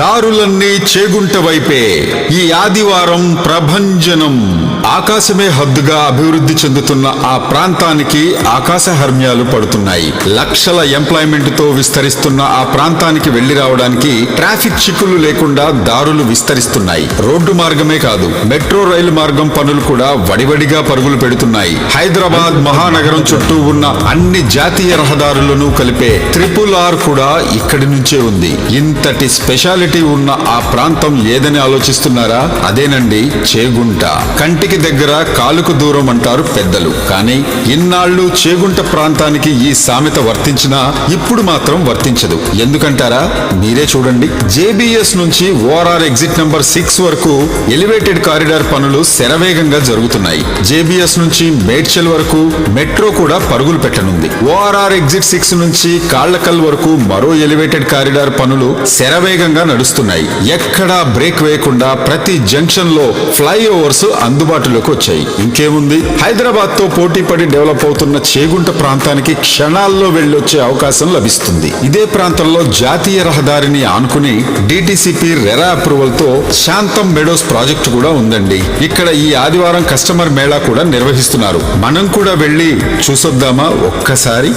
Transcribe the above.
దారులన్నీ చేగుంట వైపే. ఈ ఆదివారం ప్రభంజనం. ఆకాశమే హద్దుగా అభివృద్ధి చెందుతున్న ఆ ప్రాంతానికి ఆకాశ హర్మ్యాలు పడుతున్నాయి. లక్షల ఎంప్లాయ్మెంట్తో విస్తరిస్తున్న ఆ ప్రాంతానికి వెళ్ళి రావడానికి ట్రాఫిక్ చిక్కులు లేకుండా దారులు విస్తరిస్తున్నాయి. రోడ్డు మార్గమే కాదు మెట్రో రైలు మార్గం పనులు కూడా వడివడిగా పరుగులు పెడుతున్నాయి. హైదరాబాద్ మహానగరం చుట్టూ ఉన్న అన్ని జాతీయ రహదారులను కలిపే ట్రిపుల్ ఆర్ కూడా ఇక్కడి నుంచే ఉంది. ఇంతటి స్పెషాలిటీ ఉన్న ఆ ప్రాంతం ఏదని ఆలోచిస్తున్నారా? అదేనండి చేగుంట. కంటి కంటికి దగ్గర కాలుకు దూరం అంటారు పెద్దలు. కానీ ఇన్నాళ్ళు చేగుంట ప్రాంతానికి ఈ సామెత వర్తించినా ఇప్పుడు మాత్రం వర్తించదు. ఎందుకంటారా? మీరే చూడండి. జేబీఎస్ నుంచి ఓఆర్ఆర్ ఎగ్జిట్ నంబర్ సిక్స్ వరకు ఎలివేటెడ్ కారిడార్ పనులు శరవేగంగా జరుగుతున్నాయి. జేబీఎస్ నుంచి మేడ్చల్ వరకు మెట్రో కూడా పరుగులు పెట్టనుంది. ఓఆర్ఆర్ ఎగ్జిట్ సిక్స్ నుంచి కాళ్ళకల్ వరకు మరో ఎలివేటెడ్ కారిడార్ పనులు శరవేగంగా నడుస్తున్నాయి. ఎక్కడా బ్రేక్ వేయకుండా ప్రతి జంక్షన్లో ఫ్లైఓవర్స్ అందుబాటులోకి వచ్చాయి. ఇంకేముంది? హైదరాబాద్తో పోటీ పడి డెవలప్ అవుతున్న చేగుంట ప్రాంతానికి క్షణాల్లో వెళ్ళొచ్చే అవకాశం లభిస్తుంది. ఇదే ప్రాంతంలో జాతీయ రహదారిని ఆనుకుని డిటిసిపి రెరా అప్రూవల్తో శాంతం మెడోస్ ప్రాజెక్ట్ కూడా ఉందండి. ఇక్కడ ఈ ఆదివారం కస్టమర్ మేళా కూడా నిర్వహిస్తున్నారు. మనం కూడా వెళ్ళి చూసొద్దామా ఒక్కసారి?